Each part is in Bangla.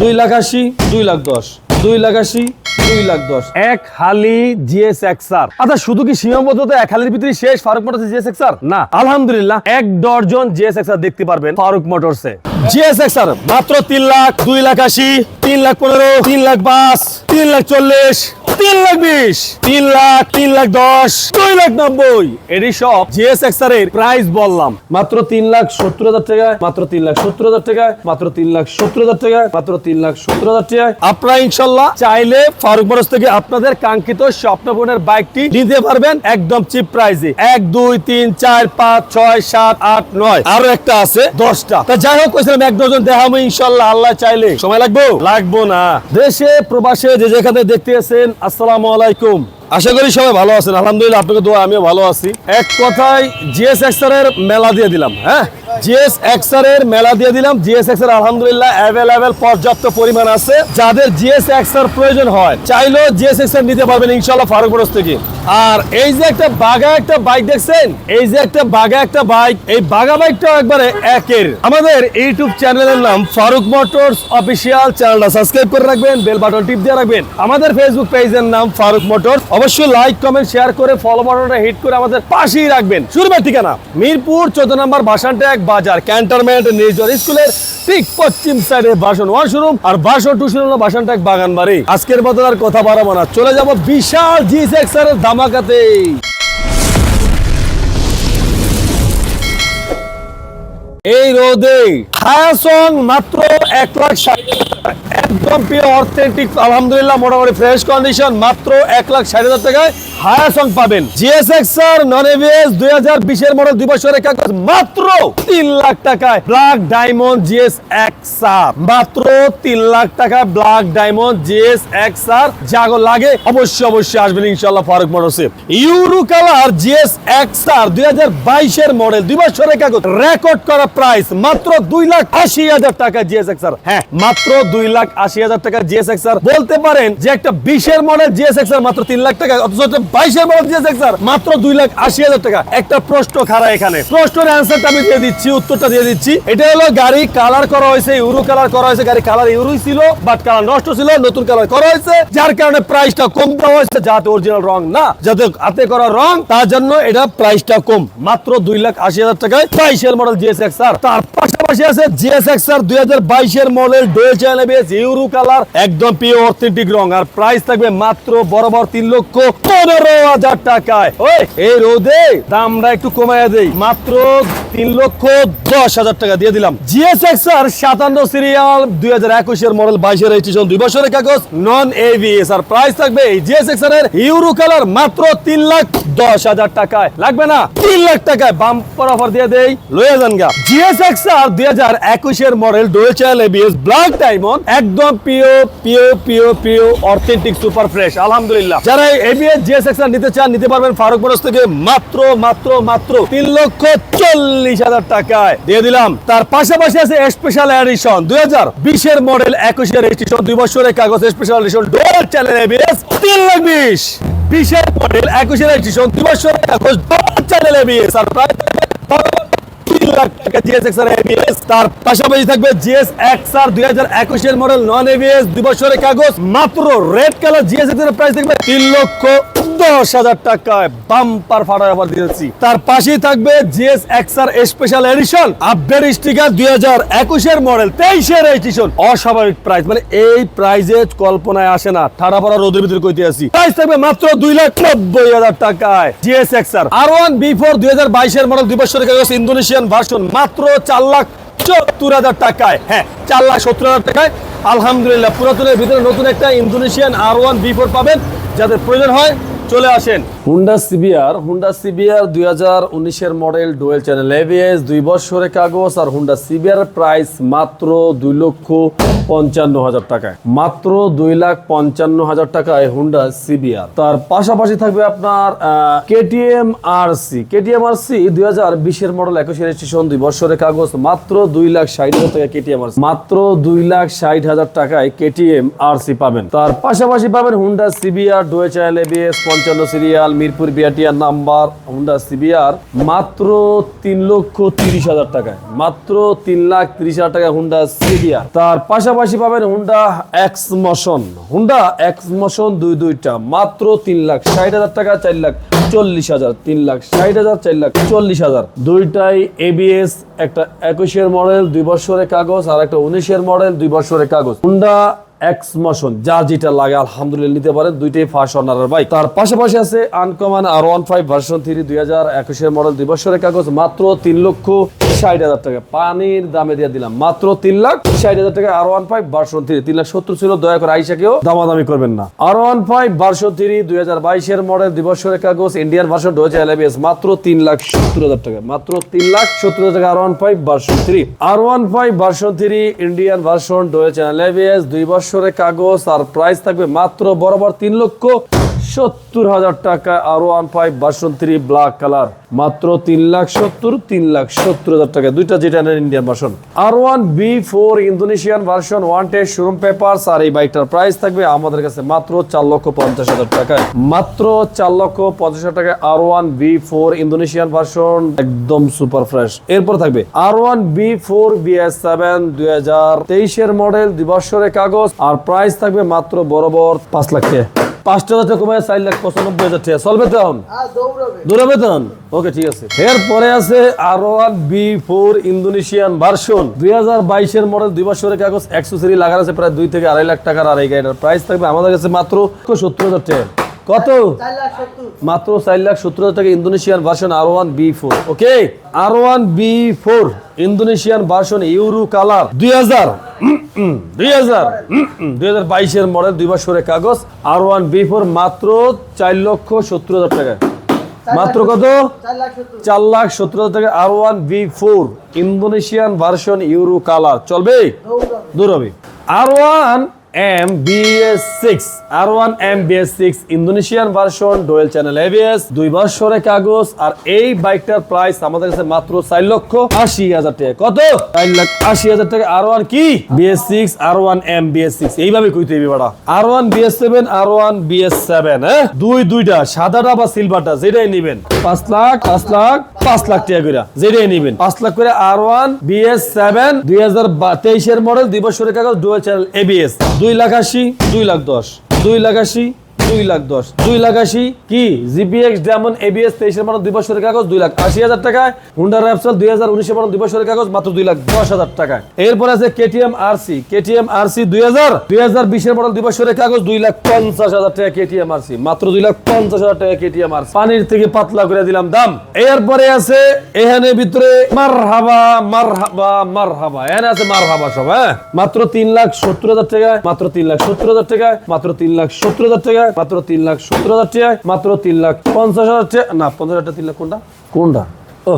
দুই লাখ আশি দুই লাখ দশ। দুই লাখ আশি দুই লাখ দশ। এক হালি জিএস এক্সার আচ্ছা শুধু কি সীমাবদ্ধতা এক হালির ভিতরে শেষ ফারুক মোটরস জিএস এক্সার না। আলহামদুলিল্লাহ। এক ডর্জন জিএস এক্সার দেখতে পারবেন ফারুক মোটরসে। জিএস এক্সার মাত্র তিন লাখ দুই লাখ আশি তিন লাখ পনেরো তিন লাখ পাঁচ তিন লাখ চল্লিশ তিন লাখ বিশ। তিন লাখ তিন লাখ দশ, দুই লাখ নব্বই। সব জিএস এক্সার এর প্রাইস বললাম। মাত্র তিন লাখ সত্তর হাজার টাকায়, মাত্র তিন লাখ সত্তর হাজার টাকায়, মাত্র তিন লাখ সত্তর হাজার টাকায়, মাত্র তিন লাখ সত্তর হাজার টাকায়। আপনারা ইনশাল্লাহ চাইলে ফারুক থেকে আপনাদের কাঙ্ক্ষিত স্বপ্নপূর্ণের বাইকটি নিতে পারবেন একদম চিপ প্রাইসে এক, দুই, তিন, চার, পাঁচ, ছয়, সাত, আট, নয়, আরও একটা আছে, দশটা। তা যাই হোক, কইছিলাম এক ডজন দেখাবো ইনশাল্লাহ, আল্লাহ চাইলে। সময় লাগবো? লাগবো না। দেশে, প্রবাসে যে যেখানে দেখতে আছেন আসসালামু আলাইকুম। আশা করি সবাই ভালো আছেন। আলহামদুলিল্লাহ আপনাকে দোয়া, আমিও ভালো আছি। এক কথায় জিএস এক্সার এর মেলা দিয়ে দিলাম হ্যাঁ? জিএস এক্সার এর মেলা দিয়ে দিলাম। জিএস এক্সার আলহামদুলিল্লাহ অ্যাভেলেবেল পর্যাপ্ত পরিমাণ আছে। যাদের জিএস এক্সার প্রয়োজন হয়, চাইলেও জিএস এক্সার নিতে পারবেন ইনশাল্লাহ ফারুক মোটরস থেকে। আর এই যে একটা বাগা একটা বাইক দেখছেন? এই যে একটা বাগা একটা বাইক এই বাগা বাইকটাও একবারে একের। আমাদের ইউটিউব চ্যানেলের নাম ফারুক মোটরস অফিসিয়াল চ্যানেলটা সাবস্ক্রাইব করে রাখবেন, বেল বাটন টিপ দিয়ে রাখবেন। আমাদের ফেসবুক পেজের নাম ফারুক মোটরস অবশ্যই লাইক কমেন্ট শেয়ার করে ফলো বাটনটা হিট করে আমাদের পাশেই রাখবেন শুরুবার ঠিকানা, মিরপুর, চোদ্দ নম্বর বাসানট্যাক বাজার ক্যান্টনমেন্ট নির্জন স্কুলের ঠিক পশ্চিম সাইডে বাসন ওয়ান শোরুম আর বাসন টু শোরুম বাসানট্যাক বাগান বাড়ি আজকের মতো আর কথা বাড়াবো না, চলে যাব বিশাল জি সেক্সের ধামাকাতে এই রোদে হায়াসং মাত্র এক লাখ ষাট। একদম পিওর অথেন্টিক আলহামদুলিল্লাহ, মোটামুটি ফ্রেশ কন্ডিশন মাত্র এক লাখ ষাট হাজার টাকায় হায়াসং পাবেন। জিএসএক্স আর নন এভিএস দুই হাজার বিশের মডেল দুই মাত্র তিন লাখ টাকায় ব্ল্যাক ডায়মন্ড জিএস এক্সআর মাত্র তিন লাখ টাকা ব্ল্যাক ডায়মন্ড জিএস এক্সআর যাগো লাগে, অবশ্যই অবশ্যই আসবেন ইনশাল্লাহ ফারুক মোটরসে ইউরো কালার জিএস এক্সআর দুই হাজার বাইশের মডেল দুই বছরের কাগজ রেকর্ড করা প্রাইস মাত্র দুই লাখ আশি হাজার টাকা জিএস এক্সআর হ্যাঁ মাত্র দুই লাখ আশি হাজার টাকা জিএস এক্সআর বলতে পারেন যে একটা বিশের মডেল জিএস এক্সআর মাত্র তিন লাখ টাকা, অথচ বাইশের মডেল জিএস এক্সআর মাত্র দুই লাখ আশি হাজার টাকা। একটা প্রশ্ন খাড়া এখানে। প্রশ্নের অ্যান্সারটা আমি দিয়ে দিচ্ছি, উত্তরটা দিয়ে দিচ্ছি। এটা হলো গাড়ি কালার করা হয়েছে ইউরো কালার করা হয়েছে। গাড়ি কালার ইউরোই ছিল বাট কালার নষ্ট ছিল, নতুন কালার করা হয়েছে, যার কারণে প্রাইসটা কম দেওয়া হয়েছে, যাতে অরিজিনাল রং না, যাতে হাতে করা রং, তার জন্য এটা প্রাইসটা কম। মাত্র দুই লাখ আশি হাজার টাকায় বাইশের মডেল জিএস আর। তার পাশাপাশি আছে জিএস এক্স আর দুই হাজার বাইশের model dual channel euro colour, একদম পিওর অথেন্টিক রং। আর প্রাইস থাকবে মাত্র বরাবর তিন লক্ষ পনেরো হাজার টাকায়। ওই, এই রোদে দামটা একটু কমাইয়া দেই। মাত্র তিন লক্ষ দশ হাজার টাকা দিয়ে দিলাম। জিএস এক্স আর সাতান্ন সিরিয়াল দুই হাজার একুশের মডেল বাইশের রেজিস্ট্রেশন দুই বছরের কাগজ নন এভিএস আর প্রাইস থাকবে এই জিএস এক্সের ইউরো কালার মাত্র তিন লাখ দশ হাজার টাকায়। লাগবে না? তিন লাখ টাকায় বাম্পার অফার দিয়ে দেই লয়ে যান গা। জিএস এক্স আর দুই হাজার একুশের model dual channel ABS black diamond একদম পিও পিও পিও পিও অথেন্টিক সুপার ফ্রেশ আলহামদুলিল্লাহ। যারা এবিএস জিএস এক্স আর নিতে চান, নিতে পারবেন ফারুক মোটরস থেকে মাত্র মাত্র মাত্র তিন লক্ষ চল্লিশ হাজার টাকায়। দিয়ে দিলাম। তার পাশাপাশি আছে স্পেশাল এডিশন দুই হাজার বিশের মডেল একুশের রেজিস্ট্রেশন দুই বছরের কাগজ special edition dual channel ABS তিন লাখ বিশ। বিশের মডেল একুশের দুই বছরের কাগজ ডোয়েল চ্যানেল এবিএস আর প্রায় তিন লাখ টাকা জিএস এক্স আর এবিএস তার পাশাপাশি থাকবে জিএস এক্স আর দুই হাজার একুশের মডেল নন এবিএস দুই বছরের কাগজ, মাত্র রেড কালার জিএস এক্সের প্রাইস থাকবে তিন লক্ষ দশ হাজার টাকায় বাম্পার ফাটা অফার দিয়েছি তার পাশেই থাকবে GS special edition, update sticker দুই হাজার একুশের মডেল, তেইশের রেজিস্ট্রেশন অস্বাভাবিক প্রাইস মানে এই প্রাইজে কল্পনায় আসে না, ঠাড়া পড়া ভিতরে কইতে আসি প্রাইস থাকবে মাত্র দুই লাখ নব্বই হাজার টাকায় GS R one V four দুই হাজার বাইশের মডেল, দুই ইন্দোনেশিয়ান ভার্সন মাত্র চার লাখ সত্তর হাজার টাকায়। হ্যাঁ চার লাখ সত্তর হাজার টাকায়। আলহামদুলিল্লাহ, পুরাতনের ভিতরে নতুন একটা Indonesian R one V four পাবেন। যাদের প্রয়োজন হয় চলে আসেন। হুন্ডা সিবিআর হুন্ডা সিবিআর দুই হাজার উনিশের মডেল ডোয়েল চ্যানেল এভিএস দুই বছরের কাগজ, আর হুন্ডা সিবিআর প্রাইস মাত্র দুই লক্ষ পঞ্চান্ন হাজার টাকায়। মাত্র দুই লাখ পঞ্চান্ন হাজার টাকায় হুন্ডা সিবিআর তার পাশাপাশি থাকবে আপনার KTM R C KTM R C দুই হাজার বিশের মডেল একুশে রেজিস্ট্রেশন দুই বছরের কাগজ, মাত্র দুই লাখ ষাট হাজার টাকা কেটিএম আর মাত্র দুই লাখ ষাট হাজার টাকায় কেটিএম আর সি পাবেন। তার পাশাপাশি পাবেন Honda CBR dual channel ABS পঞ্চান্ন সিরিয়াল, মিরপুর বিআটিআর নাম্বার হুন্ডা সিবিআর, মাত্র তিন লক্ষ তিরিশ হাজার টাকায়, মাত্র তিন লাখ তিরিশ হাজার টাকা হুন্ডা সিবিআর। তার পাশাপাশি পাবেন Honda X motion. Honda X motion দুই দুইটা, মাত্র তিন লাখ ষাট হাজার টাকা, চার লাখ চল্লিশ হাজার, তিন লাখ ষাট হাজার, চার লাখ চল্লিশ হাজার। দুইটাই এবিএস একটা একুশের মডেল, দুই বছরের কাগজ, আর একটা উনিশের মডেল, দুই বছরের কাগজ। হুন্ডা এক্স মোশন যা যেটা লাগে, আলহামদুলিল্লাহ নিতে পারেন। দুইটাই ফার্স্ট অনারের বাইক তার পাশাপাশি আছে uncommon R one five version three দুই হাজার একুশের মডেল দুই বছরের কাগজ, মাত্র তিন লক্ষ ষাট হাজার টাকা। পানির দামে দিয়ে দিলাম মাত্র তিন লাখ ষাট হাজার টাকা আর ওয়ান ফাইভ থ্রি তিন লাখ সত্তর ছিল, দয়া করে আইসাকেও দামাদামি করবেন না। আর ওয়ান ফাইভ থ্রি দুই হাজার বাইশের মডেল কাগজ ইন্ডিয়ান ভার্সন মাত্র তিন লাখ সত্তর হাজার টাকা। মাত্র তিন লাখ সত্তর হাজার টাকা R one five three R one five three Indian version দুই বছরের কাগজ আর প্রাইস থাকবে মাত্র বরাবর তিন লক্ষ সত্তর হাজার টাকা। R one five version black colour মাত্র তিন লাখ সত্তর, তিন লাখ সত্তর হাজার টাকা, দুইটা যেটা নেন Indian version R one V four Indonesian version one test showroom papers আর এই বাইকটার প্রাইস থাকবে আমাদের কাছে মাত্র চার লক্ষ পঞ্চাশ হাজার টাকায়। মাত্র চার লক্ষ পঞ্চাশ হাজার টাকায় R one V four Indonesian version একদম সুপার ফ্রেশ এরপর থাকবে R one V four BS seven দুই হাজার তেইশের মডেল দুই বছরের কাগজ, আর প্রাইস থাকবে মাত্র বরাবর পাঁচ লাখ পাঁচটা হাজার চার লাখ পঁচানব্বই হাজার টাকা। ওকে, ঠিক আছে। আছে R one V four Indonesian দুই হাজার বাইশের দুই কাগজ লাগানো আছে প্রায় দুই থেকে আড়াই লাখ আর প্রাইস থাকবে আমাদের কাছে মাত্র সত্তর হাজার টাকা। কত? মাত্র চার লাখ সত্তর হাজার টাকা Indonesian version R one V four okay? R one V four Indonesian version euro colour. দুই হাজার দুই হাজার দুই হাজার বাইশের মডেল দুই বছরের কাগজ। আর ওয়ান বি ফোর মাত্র চার লক্ষ সত্তর হাজার টাকা। মাত্র কত? চার লাখ সত্তর। হাজার টাকা R one V four Indonesian version euro colour. চলবে? দূর হবে R one M Indonesian version dual channel ABS দুই কাগজ, আর এই বাইকটার প্রাইস আমাদের কাছে মাত্র লক্ষ আশি হাজার টাকা। কত? হাজার টাকা। কি? এইভাবে কইতে হইবে হ্যাঁ? দুই দুইটা, সাদাটা বা সিলভারটা, যেটাই নিবেন। পাঁচ লাখ পাঁচ লাখ পাঁচ লাখ টাকা যেটাই নিবেন। পাঁচ লাখ করে আর ওয়ান বিএস সেভেন দুই হাজার তেইশের মডেল দুই বছরের কাগজ ডুয়েল চ্যানেল এবিএস দুই লাখ আশি দুই লাখ দশ দুই লাখ আশি দুই লাখ দশ। দুই লাখ আশি কি? জিপিএক্স ডায়মন্ড এবিএস তেইশের মডেল দুই বছরের কাগজ, দুই লাখ আশি হাজার টাকায়। হুন্ডা র্যাপসল দুই হাজার উনিশের মডেল দুই বছরের কাগজ, মাত্র দুই লাখ দশ হাজার টাকায়। এরপর আছে কেটিএম আরসি কেটিএম আরসি দুই হাজার দুই হাজার বিশের মডেল দুই বছরের কাগজ, দুই লাখ পঞ্চাশ হাজার টাকা কেটিএম আরসি মাত্র দুই লাখ পঞ্চাশ হাজার টাকা কেটিএম আরসি পানির থেকে পাতলা করে দিলাম দাম। এরপরে আছে, এখানে ভিতরে মার হাবা মার হাবা মার হাবা এখানে আছে মার হাবা সব হ্যাঁ? মাত্র তিন লাখ সত্তর হাজার টাকায়, মাত্র তিন লাখ সত্তর হাজার টাকায়, মাত্র তিন লাখ সত্তর হাজার টাকায় মাত্র তিন লাখ সত্তর হাজার টাকায় মাত্র তিন লাখ পঞ্চাশ হাজার টাকা। না পঞ্চাশ হাজার টাকা তিন লাখ কোনটা? কোনটা? ও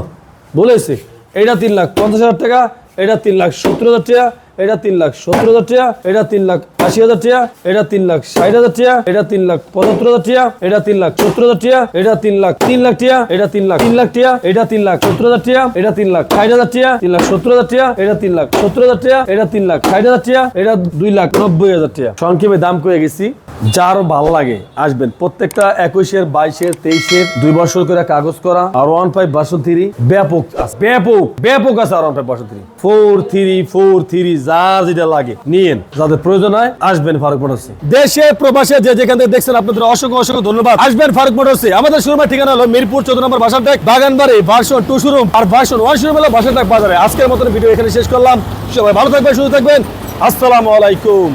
বলেছে এটা তিন লাখ পঞ্চাশ হাজার টাকা এটা তিন লাখ সত্তর হাজার টাকা এটা তিন লাখ সত্তর হাজার টাকা এটা তিন লাখ আশি হাজার টাকা এটা তিন লাখ ষাট হাজার টাকা এটা তিন লাখ পঁচাত্তর হাজার টাকা এটা তিন লাখ সত্তর হাজার টাকা এটা তিন লাখ তিন লাখ টাকা এটা তিন লাখ তিন লাখ টাকা এটা তিন লাখ সত্তর হাজার টাকা এটা তিন লাখ ষাট হাজার টাকা তিন লাখ সত্তর হাজার টাকা এটা তিন লাখ সত্তর হাজার টাকা এটা তিন লাখ ষাট হাজার টাকা এটা দুই লাখ নব্বই হাজার টাকা সংক্ষেপে দাম করে গেছি যার ভালো লাগে আসবেন প্রত্যেকটা একুশের বাইশের তেইশের দুই বছর করে কাগজ করা আর ওয়ান ফাইভ বাসন থ্রি ব্যাপক ব্যাপক ব্যাপক আছে আর ওয়ান ফাইভ বাসন three four three four three যা যেটা লাগে নিয়েন যাদের প্রয়োজন হয় আসবেন ফারুক মোটরসে। দেশে, প্রবাসে, যে যেখান থেকে দেখছেন আপনাদের অসংখ্য অসংখ্য ধন্যবাদ। আসবেন ফারুক মোটরসে। আমাদের শুরু ঠিকানা হলো মিরপুর চোদ্দ নম্বর বাসার ডেক, বাগানবাড়ি, ভার্সন টু শোরুম আর ভার্সন ওয়ান শোরুম হলো বাসার টেক বাজারে। আজকের মতন ভিডিও এখানে শেষ করলাম। সবাই ভালো থাকবেন, সুস্থ থাকবেন। আসসালামু আলাইকুম।